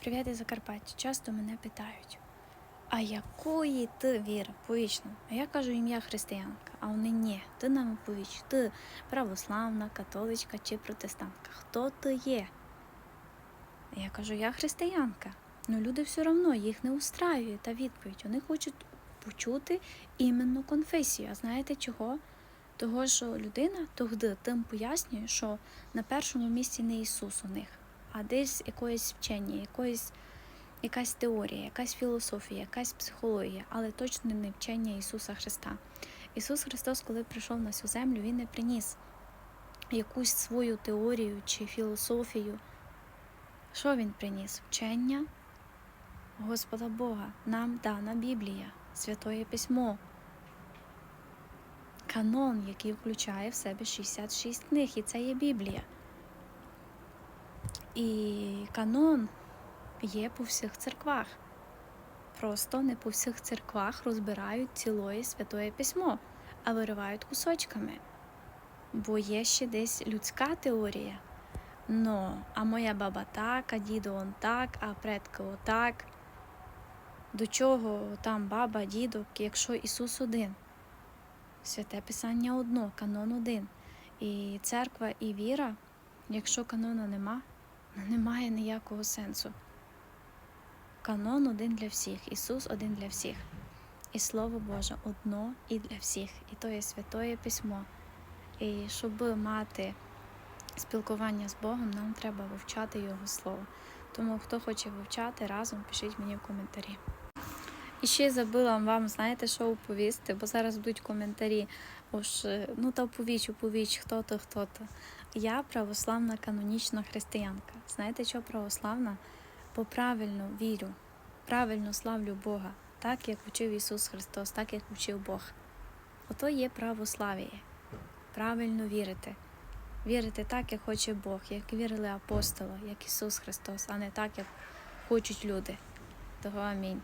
Привіт із Закарпаття. Часто мене питають, а якої ти віри повічно? А я кажу ім'я християнка, а вони ні, ти нам оповіч, ти православна, католичка чи протестантка. Хто ти є? Я кажу, я християнка. Ну люди все одно їх не устраює та відповідь. Вони хочуть почути іменну конфесію. А знаєте чого? Того, що людина тогди тим пояснює, що на першому місці не Ісус у них, а десь якоїсь вчення, якоїсь, якась теорія, якась філософія, якась психологія, але точно не вчення Ісуса Христа. Ісус Христос, коли прийшов на цю землю, Він не приніс якусь свою теорію чи філософію. Що Він приніс? Вчення Господа Бога. Нам дана Біблія, Святоє Письмо. Канон, який включає в себе 66 книг, і це є Біблія. І канон є по всіх церквах. Просто не по всіх церквах розбирають цілої святоє письмо, а виривають кусочками. Бо є ще десь людська теорія. Ну, а моя баба так, а дідо он так, а предки отак. До чого там баба, дідок, якщо Ісус один? Святе Писання одно, канон один. І церква, і віра, якщо канону нема, немає ніякого сенсу. Канон один для всіх, Ісус один для всіх. І Слово Боже одно і для всіх. І то є святоє письмо. І щоб мати спілкування з Богом, нам треба вивчати Його Слово. Тому хто хоче вивчати разом, пишіть мені в коментарі. І ще забула вам, знаєте, що оповісти, бо зараз будуть коментарі. Уж, ну та оповіч, оповіч, хто то, хто то. Я православна канонічна християнка. Знаєте, що православна? Бо правильно вірю, правильно славлю Бога, так як вчив Ісус Христос, так як вчив Бог. Ото є православіє. Правильно вірити. Вірити так, як хоче Бог, як вірили апостоли, як Ісус Христос, а не так, як хочуть люди. Того амінь.